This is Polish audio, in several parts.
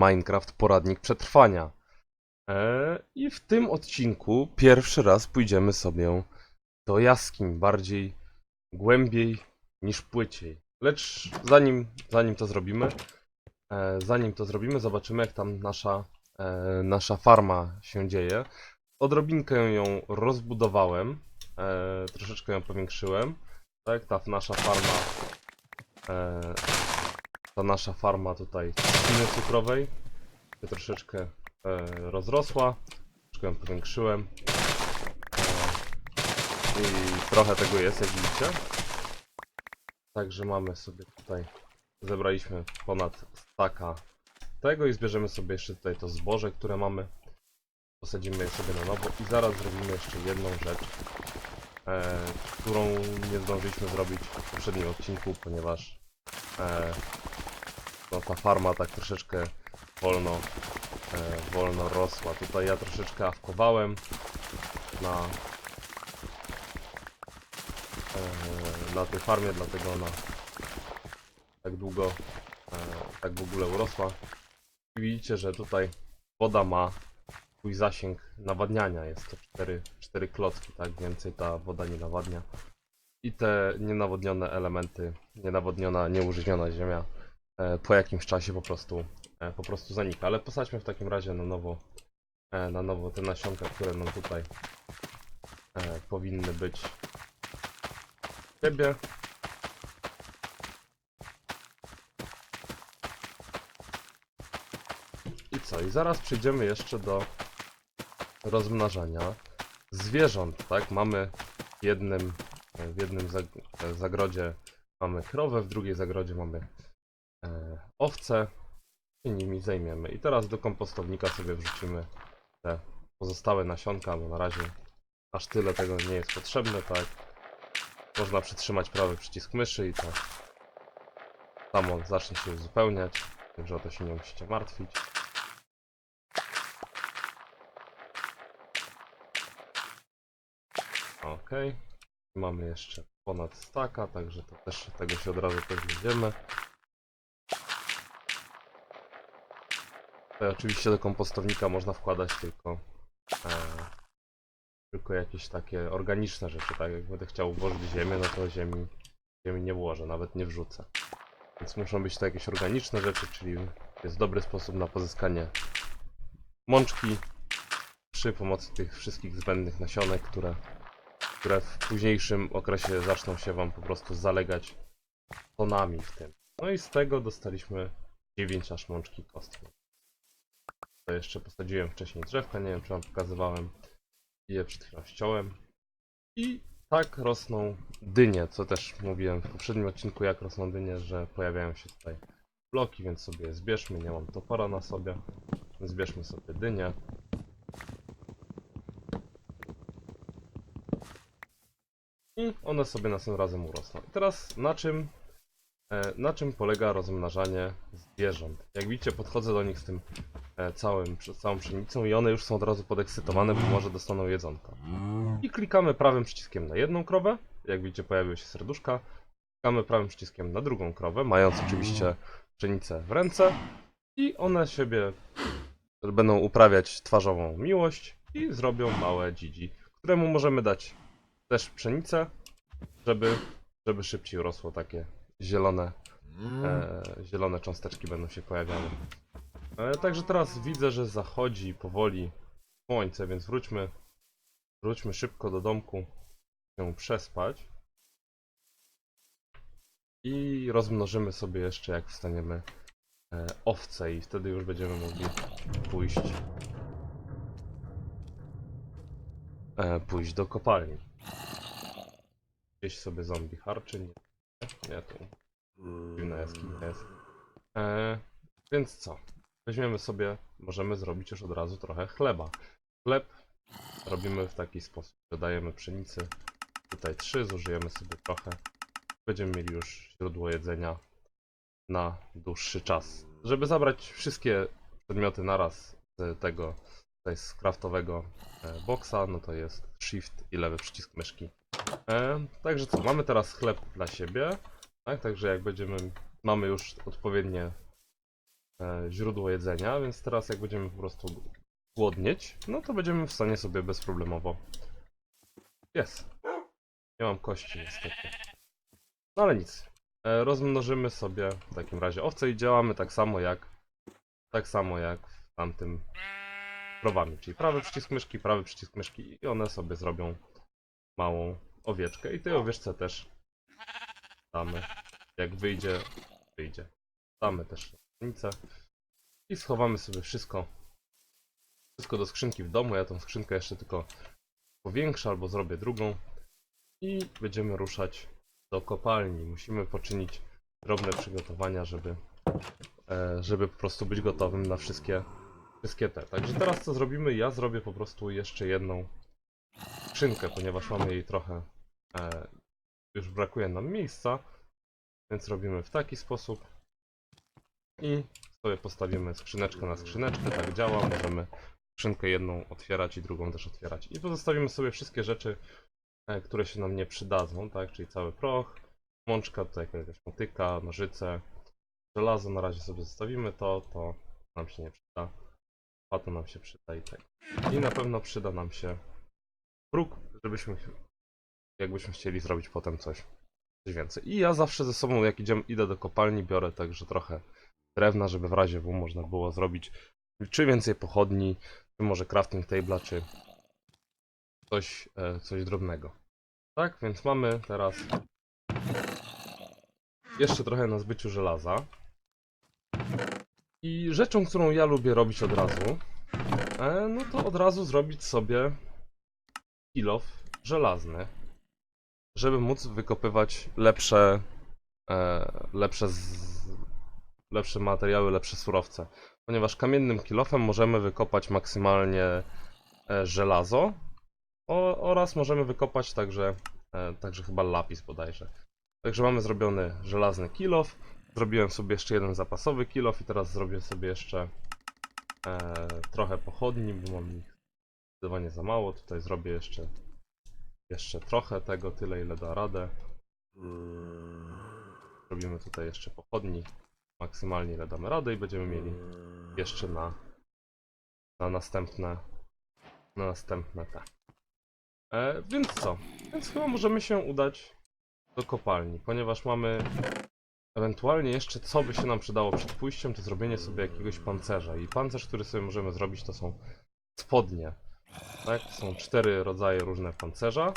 Minecraft Poradnik Przetrwania. E, I w tym odcinku pierwszy raz pójdziemy sobie do jaskiń, bardziej głębiej niż płyciej. Lecz zanim, zanim to zrobimy, e, zanim to zrobimy, zobaczymy jak tam nasza, e, nasza farma się dzieje. Odrobinkę ją rozbudowałem, troszeczkę ją powiększyłem. Tak, ta nasza farma, ta nasza farma tutaj trzciny cukrowej się troszeczkę e, rozrosła, troszeczkę ją powiększyłem. E, I trochę tego jest, jak widzicie. Także mamy sobie tutaj, zebraliśmy ponad staka tego i zbierzemy sobie jeszcze tutaj to zboże, które mamy. Posadzimy je sobie na nowo i zaraz zrobimy jeszcze jedną rzecz, e, którą nie zdążyliśmy zrobić w poprzednim odcinku, ponieważ e, ta farma tak troszeczkę wolno, e, wolno rosła. Tutaj ja troszeczkę awkowałem na, e, na tej farmie, dlatego ona tak długo, e, tak w ogóle urosła. I widzicie, że tutaj woda ma swój zasięg nawadniania. Jest to 4, 4 klocki, tak? Więcej ta woda nie nawadnia. I te nienawodnione elementy, nienawodniona, nieużywiona ziemia po jakimś czasie po prostu, e, po prostu zanika. Ale posadźmy w takim razie na nowo, e, na nowo te nasionka, które nam tutaj e, powinny być w siebie. I co? I zaraz przejdziemy jeszcze do rozmnażania zwierząt, tak? Mamy w jednym, w jednym zag- e, zagrodzie mamy krowę, w drugiej zagrodzie mamy e, owce i nimi zajmiemy. I teraz do kompostownika sobie wrzucimy te pozostałe nasionka, bo na razie aż tyle tego nie jest potrzebne, tak? Można przytrzymać prawy przycisk myszy i to samo zacznie się uzupełniać, także o to się nie musicie martwić. Ok. Mamy jeszcze ponad staka, także to też tego się od razu pozbędziemy. Tutaj oczywiście do kompostownika można wkładać tylko e, tylko jakieś takie organiczne rzeczy, tak? Jak będę chciał włożyć ziemię, no to ziemi, ziemi nie włożę, nawet nie wrzucę. Więc muszą być to jakieś organiczne rzeczy, czyli jest dobry sposób na pozyskanie mączki przy pomocy tych wszystkich zbędnych nasionek, które które w późniejszym okresie zaczną się Wam po prostu zalegać tonami w tym. No i z tego dostaliśmy 9 aż mączki kostki. Jeszcze posadziłem wcześniej drzewka, nie wiem czy Wam pokazywałem. Je przed chwilą ściąłem. I tak rosną dynie, co też mówiłem w poprzednim odcinku, jak rosną dynie, że pojawiają się tutaj bloki, więc sobie je zbierzmy. Nie mam topora na sobie. Zbierzmy sobie dynie. i one sobie następnym razem urosną. I teraz na czym, e, na czym polega rozmnażanie zwierząt? Jak widzicie, podchodzę do nich z tym całym, przy- całą pszenicą i one już są od razu podekscytowane, bo może dostaną jedzonko. I klikamy prawym przyciskiem na jedną krowę, jak widzicie pojawiły się serduszka. Klikamy prawym przyciskiem na drugą krowę, mając oczywiście pszenicę w ręce i one siebie będą uprawiać twarzową miłość i zrobią małe dzidzi, któremu możemy dać też pszenicę, żeby, żeby szybciej rosło takie zielone, e, zielone cząsteczki będą się pojawiały. E, także teraz widzę, że zachodzi powoli słońce, więc wróćmy, wróćmy szybko do domku, się przespać i rozmnożymy sobie jeszcze jak wstaniemy e, owce i wtedy już będziemy mogli pójść e, pójść do kopalni. Gdzieś sobie zombie harczy. Nie, nie tu. Dziwna jaskinia jest. E, więc co? Weźmiemy sobie, możemy zrobić już od razu trochę chleba. Chleb robimy w taki sposób, że dajemy pszenicy. Tutaj trzy, zużyjemy sobie trochę. Będziemy mieli już źródło jedzenia na dłuższy czas. Żeby zabrać wszystkie przedmioty naraz z tego, tutaj z craftowego e, boxa, no to jest shift i lewy przycisk myszki. E, także co, mamy teraz chleb dla siebie, tak, także jak będziemy, mamy już odpowiednie źródło jedzenia, więc teraz jak będziemy po prostu głodnieć, no to będziemy w stanie sobie bezproblemowo. Jest. Nie mam kości niestety. No ale nic. E, rozmnożymy sobie w takim razie owce i działamy tak samo jak tak samo jak w tamtym krowami, czyli prawy przycisk myszki, prawy przycisk myszki i one sobie zrobią małą owieczkę i tej owieczce też damy, jak wyjdzie, wyjdzie. Damy też nic i schowamy sobie wszystko wszystko do skrzynki w domu. Ja tą skrzynkę jeszcze tylko powiększę albo zrobię drugą i będziemy ruszać do kopalni. Musimy poczynić drobne przygotowania, żeby, e, żeby po prostu być gotowym na wszystkie, wszystkie te. Także teraz co zrobimy? Ja zrobię po prostu jeszcze jedną skrzynkę, ponieważ mamy jej trochę, e, już brakuje nam miejsca, więc robimy w taki sposób i sobie postawimy skrzyneczkę na skrzyneczkę, tak działa, możemy skrzynkę jedną otwierać i drugą też otwierać. I pozostawimy sobie wszystkie rzeczy, e, które się nam nie przydadzą, tak, czyli cały proch, mączka, tutaj jakaś motyka, nożyce, żelazo na razie sobie zostawimy to, to nam się nie przyda, a to nam się przyda i tak. I na pewno przyda nam się próg, żebyśmy, jakbyśmy chcieli zrobić potem coś, coś więcej. I ja zawsze ze sobą, jak idziemy, idę do kopalni, biorę także trochę drewna, żeby w razie W można było zrobić czy więcej pochodni, czy może crafting table'a, czy coś, e, coś drobnego. Tak, więc mamy teraz jeszcze trochę na zbyciu żelaza. I rzeczą, którą ja lubię robić od razu, e, no to od razu zrobić sobie kilof żelazny, żeby móc wykopywać lepsze, e, lepsze, z, lepsze materiały, lepsze surowce ponieważ kamiennym kilofem możemy wykopać maksymalnie e, żelazo o, oraz możemy wykopać także, e, także chyba lapis bodajże. Także mamy zrobiony żelazny kilof, zrobiłem sobie jeszcze jeden zapasowy kilof i teraz zrobię sobie jeszcze e, trochę pochodni, bo mam ich zdecydowanie za mało. Tutaj zrobię jeszcze, jeszcze trochę tego, tyle ile da radę. Robimy tutaj jeszcze pochodni maksymalnie ile damy radę i będziemy mieli jeszcze na, na następne na następne te. E, więc co? Więc chyba możemy się udać do kopalni, ponieważ mamy ewentualnie jeszcze co by się nam przydało przed pójściem, to zrobienie sobie jakiegoś pancerza i pancerz, który sobie możemy zrobić to są spodnie. Tak? Są cztery rodzaje różne pancerza.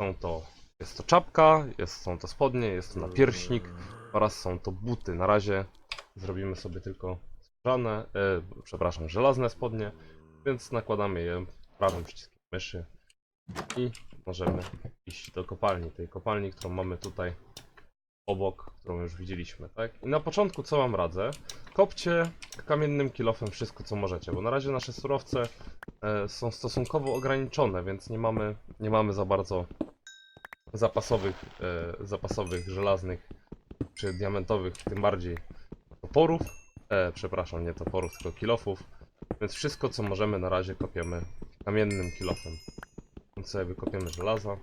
Są to, jest to czapka, jest, są to spodnie, jest to napierśnik, oraz są to buty. Na razie zrobimy sobie tylko skórzane, e, przepraszam, żelazne spodnie, więc nakładamy je prawym przyciskiem myszy i możemy iść do kopalni, tej kopalni, którą mamy tutaj obok, którą już widzieliśmy, tak? I na początku co wam radzę? Kopcie kamiennym kilofem wszystko co możecie, bo na razie nasze surowce e, są stosunkowo ograniczone, więc nie mamy, nie mamy za bardzo zapasowych, e, zapasowych żelaznych czy diamentowych, tym bardziej toporów. E, przepraszam, nie toporów, tylko kilofów. Więc wszystko, co możemy, na razie kopiemy kamiennym kilofem. Więc sobie wykopiemy żelazo.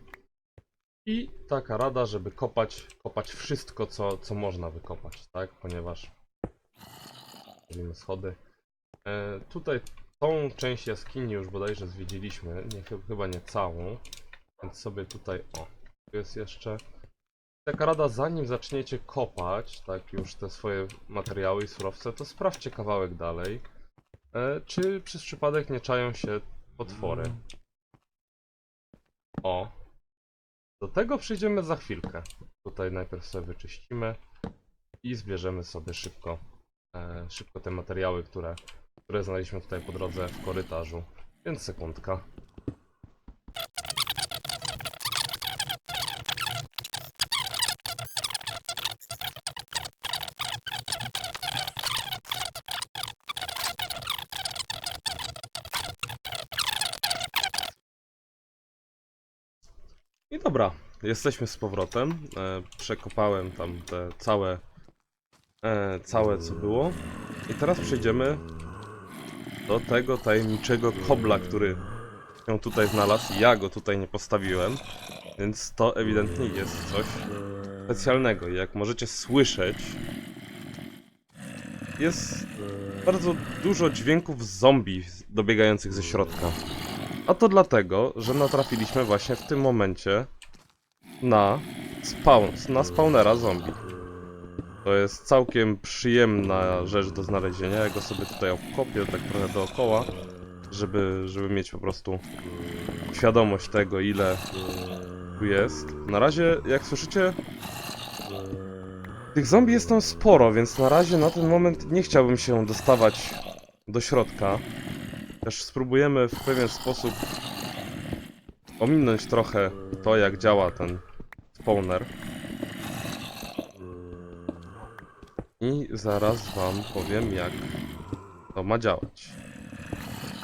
I taka rada, żeby kopać, kopać wszystko, co, co można wykopać, tak? Ponieważ robimy schody. E, tutaj tą część jaskini już bodajże zwiedziliśmy, nie, chy- chyba nie całą. Więc sobie tutaj, o, jest jeszcze Taka rada, zanim zaczniecie kopać, tak już te swoje materiały i surowce, to sprawdźcie kawałek dalej, e, czy przez przypadek nie czają się potwory. O. Do tego przyjdziemy za chwilkę. Tutaj najpierw sobie wyczyścimy i zbierzemy sobie szybko, e, szybko te materiały, które, które znaleźliśmy tutaj po drodze w korytarzu. Więc sekundka. Dobra, jesteśmy z powrotem. E, przekopałem tam te całe, e, całe co było. I teraz przejdziemy do tego tajemniczego kobla, który się tutaj znalazł. Ja go tutaj nie postawiłem, więc to ewidentnie jest coś specjalnego. I jak możecie słyszeć, jest bardzo dużo dźwięków zombie dobiegających ze środka. A to dlatego, że natrafiliśmy właśnie w tym momencie na spawn, na spawnera zombie. To jest całkiem przyjemna rzecz do znalezienia. Ja go sobie tutaj obkopię tak trochę dookoła, żeby, żeby mieć po prostu świadomość tego, ile tu jest. Na razie, jak słyszycie, tych zombie jest tam sporo, więc na razie na ten moment nie chciałbym się dostawać do środka. Też spróbujemy w pewien sposób ominąć trochę to, jak działa ten spawner. I zaraz wam powiem, jak to ma działać.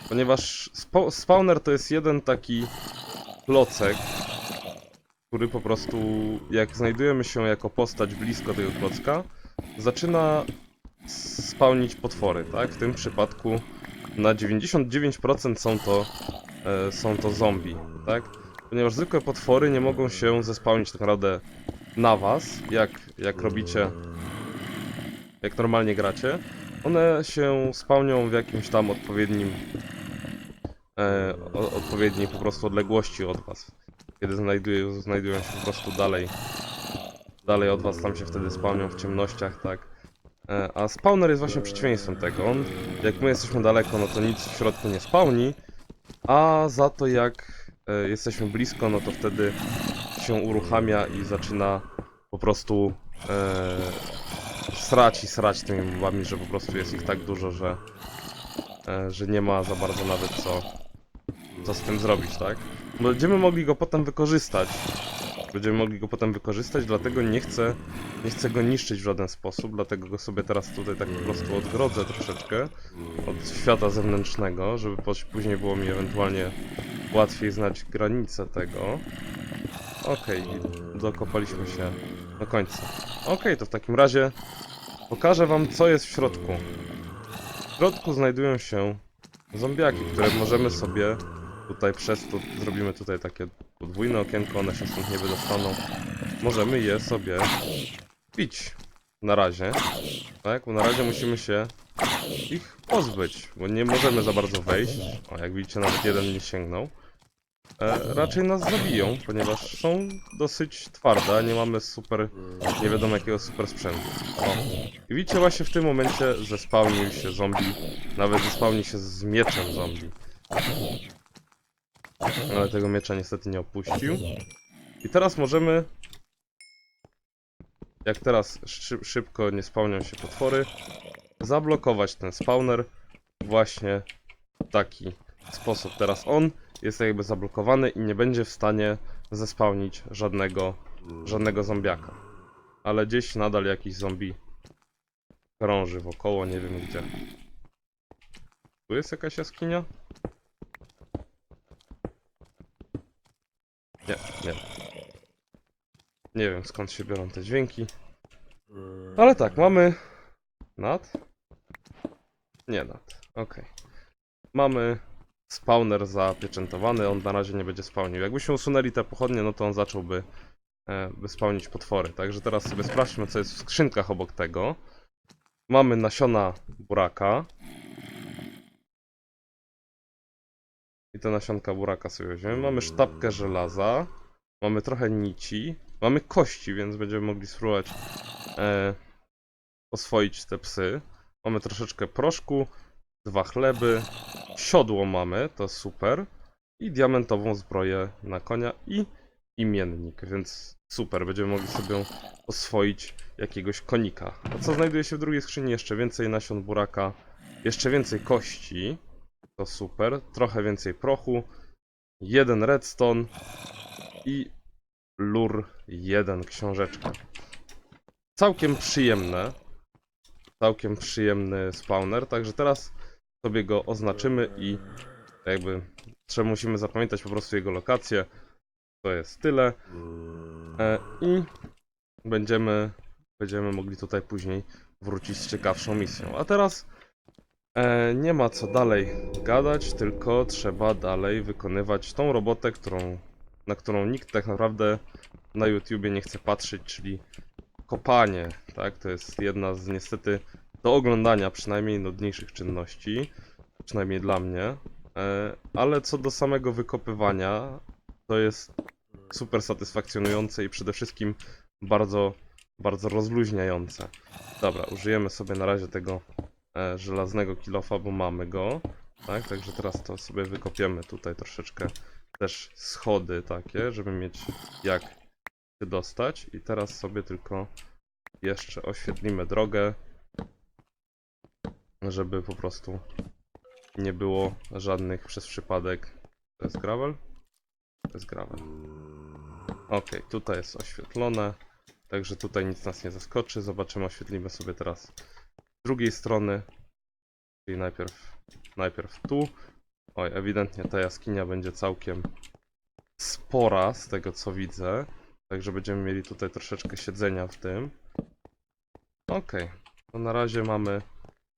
Ponieważ spa spawner to jest jeden taki klocek, który po prostu, jak znajdujemy się jako postać blisko tego klocka, zaczyna spełnić potwory, tak? W tym przypadku na 99% są to, e, są to zombie, tak? Ponieważ zwykłe potwory nie mogą się zespałnić tak naprawdę na was, jak, jak robicie, jak normalnie gracie. One się spełnią w jakimś tam odpowiednim, e, o, odpowiedniej po prostu odległości od was kiedy znajdują, znajdują się po prostu dalej dalej od was, tam się wtedy spełnią w ciemnościach, tak. E, A spawner jest właśnie przeciwieństwem tego. On, jak my jesteśmy daleko, no to nic w środku nie spawni, a za to jak jesteśmy blisko, no to wtedy się uruchamia i zaczyna po prostu e, srać i srać tymi mobami, że po prostu jest ich tak dużo, że, e, że nie ma za bardzo nawet co, co z tym zrobić, tak? Będziemy mogli go potem wykorzystać. Będziemy mogli go potem wykorzystać, dlatego nie chcę, nie chcę go niszczyć w żaden sposób, dlatego go sobie teraz tutaj tak po prostu odgrodzę troszeczkę od świata zewnętrznego, żeby później było mi ewentualnie łatwiej znać granice tego. Okej, i dokopaliśmy się do końca. Okej, to w takim razie pokażę wam co jest w środku. W środku znajdują się zombiaki, które możemy sobie tutaj przez to zrobimy tutaj takie podwójne okienko, one się stąd nie wydostaną. Możemy je sobie pić. Na razie. Tak? Bo na razie musimy się ich pozbyć, bo nie możemy za bardzo wejść. O, jak widzicie, nawet jeden nie sięgnął. E, raczej nas zabiją, ponieważ są dosyć twarde, a nie mamy super, nie wiadomo jakiego super sprzętu. O. I widzicie właśnie w tym momencie zespałnił się zombie, nawet zespałnił się z mieczem zombie. Ale tego miecza niestety nie opuścił. I teraz możemy... Jak teraz szy szybko nie spełnią się potwory, zablokować ten spawner właśnie w taki sposób. Teraz on jest jakby zablokowany i nie będzie w stanie zespałnić żadnego, żadnego zombiaka. Ale gdzieś nadal jakiś zombie krąży wokoło, nie wiem gdzie. Tu jest jakaś jaskinia? Nie, nie. Nie wiem skąd się biorą te dźwięki. Ale tak, mamy. Nad? Nie nad. Okej. Mamy spawner zapieczętowany, on na razie nie będzie spawnił. Jakbyśmy usunęli te pochodnie, no to on zacząłby e, by spawnić potwory. Także teraz sobie sprawdźmy, co jest w skrzynkach obok tego. Mamy nasiona buraka. I te nasionka buraka sobie weźmiemy. Mamy sztabkę żelaza. Mamy trochę nici. Mamy kości, więc będziemy mogli spróbować e, oswoić te psy. Mamy troszeczkę proszku, dwa chleby, siodło mamy, to super. I diamentową zbroję na konia i imiennik, więc super, będziemy mogli sobie oswoić jakiegoś konika. A co znajduje się w drugiej skrzyni? Jeszcze więcej nasion buraka, jeszcze więcej kości. To super. Trochę więcej prochu. Jeden redstone i lur jeden książeczka. Całkiem przyjemne. Całkiem przyjemny spawner, także teraz sobie go oznaczymy i jakby trzeba musimy zapamiętać po prostu jego lokację. To jest tyle. E, I będziemy, będziemy mogli tutaj później wrócić z ciekawszą misją. A teraz E, nie ma co dalej gadać, tylko trzeba dalej wykonywać tą robotę, którą, na którą nikt tak naprawdę na YouTubie nie chce patrzeć, czyli kopanie. Tak, to jest jedna z niestety do oglądania przynajmniej nudniejszych czynności, przynajmniej dla mnie. E, ale co do samego wykopywania, to jest super satysfakcjonujące i przede wszystkim bardzo, bardzo rozluźniające. Dobra, użyjemy sobie na razie tego e, żelaznego kilofa, bo mamy go. Tak, także teraz to sobie wykopiemy tutaj troszeczkę też schody takie, żeby mieć jak się dostać. I teraz sobie tylko jeszcze oświetlimy drogę, żeby po prostu nie było żadnych przez przypadek. To jest gravel? To jest gravel. Ok, tutaj jest oświetlone, także tutaj nic nas nie zaskoczy. Zobaczymy, oświetlimy sobie teraz z drugiej strony, czyli najpierw, najpierw tu. Oj, ewidentnie ta jaskinia będzie całkiem spora z tego co widzę, także będziemy mieli tutaj troszeczkę siedzenia w tym. Ok, to na razie mamy,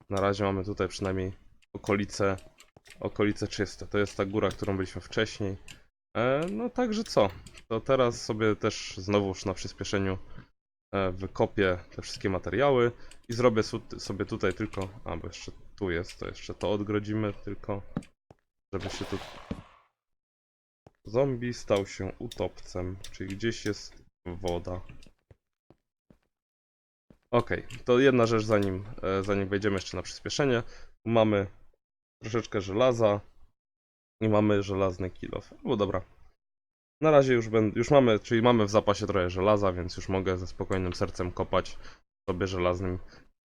na razie mamy tutaj przynajmniej okolice, okolice czyste. To jest ta góra, którą byliśmy wcześniej. E, no także co? To teraz sobie też znowuż na przyspieszeniu e, wykopię te wszystkie materiały i zrobię sobie tutaj tylko, a bo jeszcze tu jest, to jeszcze to odgrodzimy tylko, żeby się tu... Zombie stał się utopcem, czyli gdzieś jest woda. Okej, to jedna rzecz zanim, e, zanim wejdziemy jeszcze na przyspieszenie. Mamy troszeczkę żelaza i mamy żelazny kilof. No dobra. Na razie już, będę, już mamy, czyli mamy w zapasie trochę żelaza, więc już mogę ze spokojnym sercem kopać sobie żelaznym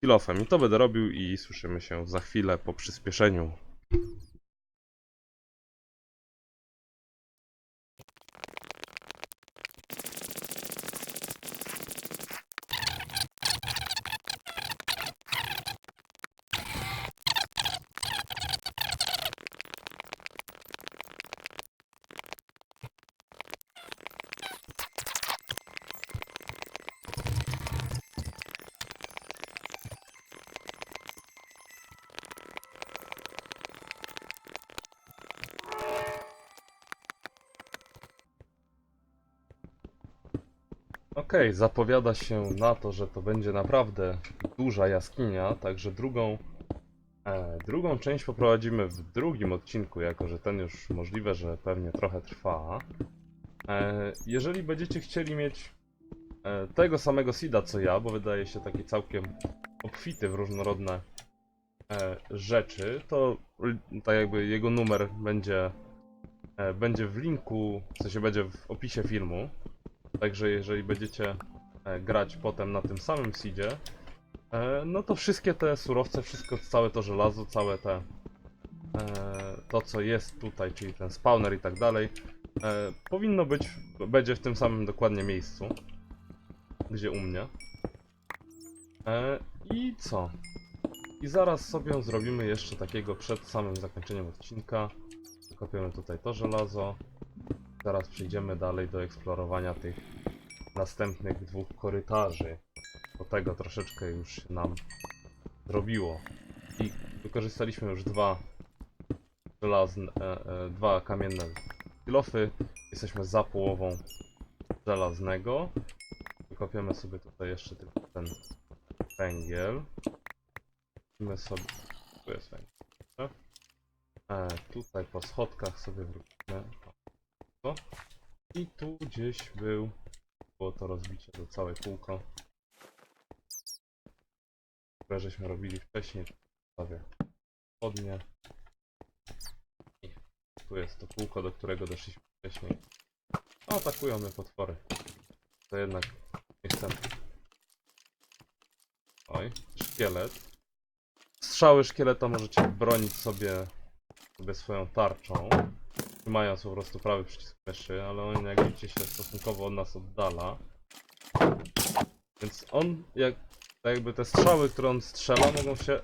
kilofem. I to będę robił i słyszymy się za chwilę po przyspieszeniu. Okej, zapowiada się na to, że to będzie naprawdę duża jaskinia, także drugą, e, drugą część poprowadzimy w drugim odcinku, jako że ten już możliwe, że pewnie trochę trwa. E, jeżeli będziecie chcieli mieć e, tego samego seeda co ja, bo wydaje się taki całkiem obfity w różnorodne e, rzeczy, to tak jakby jego numer będzie, e, będzie w linku, w sensie będzie w opisie filmu. Także jeżeli będziecie e, grać potem na tym samym seedzie, e, no to wszystkie te surowce, wszystko, całe to żelazo, całe te e, to co jest tutaj, czyli ten spawner i tak dalej, powinno być, będzie w tym samym dokładnie miejscu, gdzie u mnie. I co? I zaraz sobie zrobimy jeszcze takiego przed samym zakończeniem odcinka. Kopiemy tutaj to żelazo. Zaraz przejdziemy dalej do eksplorowania tych następnych dwóch korytarzy. Bo tego troszeczkę już nam zrobiło. I wykorzystaliśmy już dwa żelazne, e, e, dwa kamienne kilofy. Jesteśmy za połową żelaznego. Wykopiemy sobie tutaj jeszcze tylko ten węgiel. My sobie... Tu jest węgiel. E, tutaj po schodkach sobie wrócimy. I tu gdzieś był było to rozbicie do całe kółko. Które żeśmy robili wcześniej. Prawie spodnie. I tu jest to kółko, do którego doszliśmy wcześniej. O, atakują mnie potwory. To jednak nie chcemy. Oj, szkielet. Strzały szkieleta możecie bronić sobie, sobie swoją tarczą. Trzymając po prostu prawy przycisk myszy, ale on jak widzicie się stosunkowo od nas oddala. Więc on, jak tak jakby te strzały, które on strzela, mogą się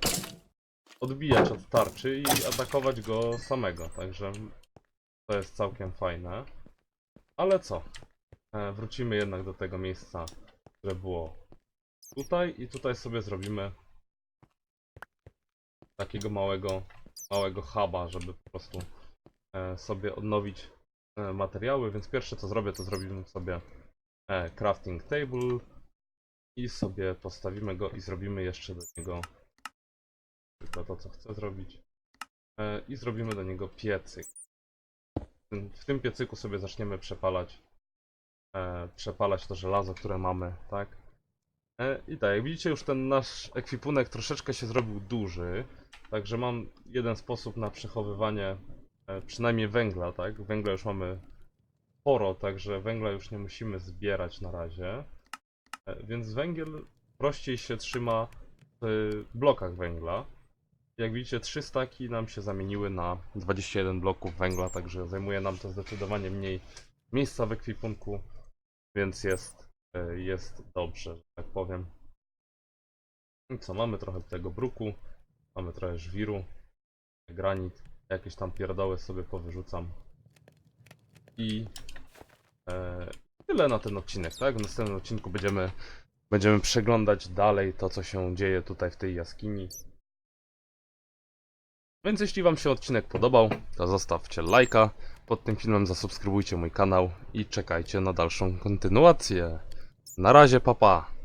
odbijać od tarczy i atakować go samego, także to jest całkiem fajne. Ale co? E, wrócimy jednak do tego miejsca, które było tutaj i tutaj sobie zrobimy takiego małego, małego huba, żeby po prostu sobie odnowić e, materiały, więc pierwsze co zrobię, to zrobimy sobie e, crafting table i sobie postawimy go i zrobimy jeszcze do niego tylko to, co chcę zrobić. E, I zrobimy do niego piecyk. W tym- piecyku sobie zaczniemy przepalać e, przepalać to żelazo, które mamy, tak? E, I tak, jak widzicie już ten nasz ekwipunek troszeczkę się zrobił duży, także mam jeden sposób na przechowywanie e, przynajmniej węgla, tak? Węgla już mamy sporo, także węgla już nie musimy zbierać na razie. E, Więc węgiel prościej się trzyma w blokach węgla. Jak widzicie, trzy staki nam się zamieniły na 21 bloków węgla, także zajmuje nam to zdecydowanie mniej miejsca w ekwipunku, więc jest, e, jest dobrze, że tak powiem. I co, mamy trochę tego bruku, mamy trochę żwiru, granit, jakieś tam pierdoły sobie powyrzucam. I e, tyle na ten odcinek, tak? W następnym odcinku będziemy, będziemy przeglądać dalej to, co się dzieje tutaj w tej jaskini. Więc jeśli Wam się odcinek podobał, to zostawcie lajka pod tym filmem, zasubskrybujcie mój kanał i czekajcie na dalszą kontynuację. Na razie, papa. Pa.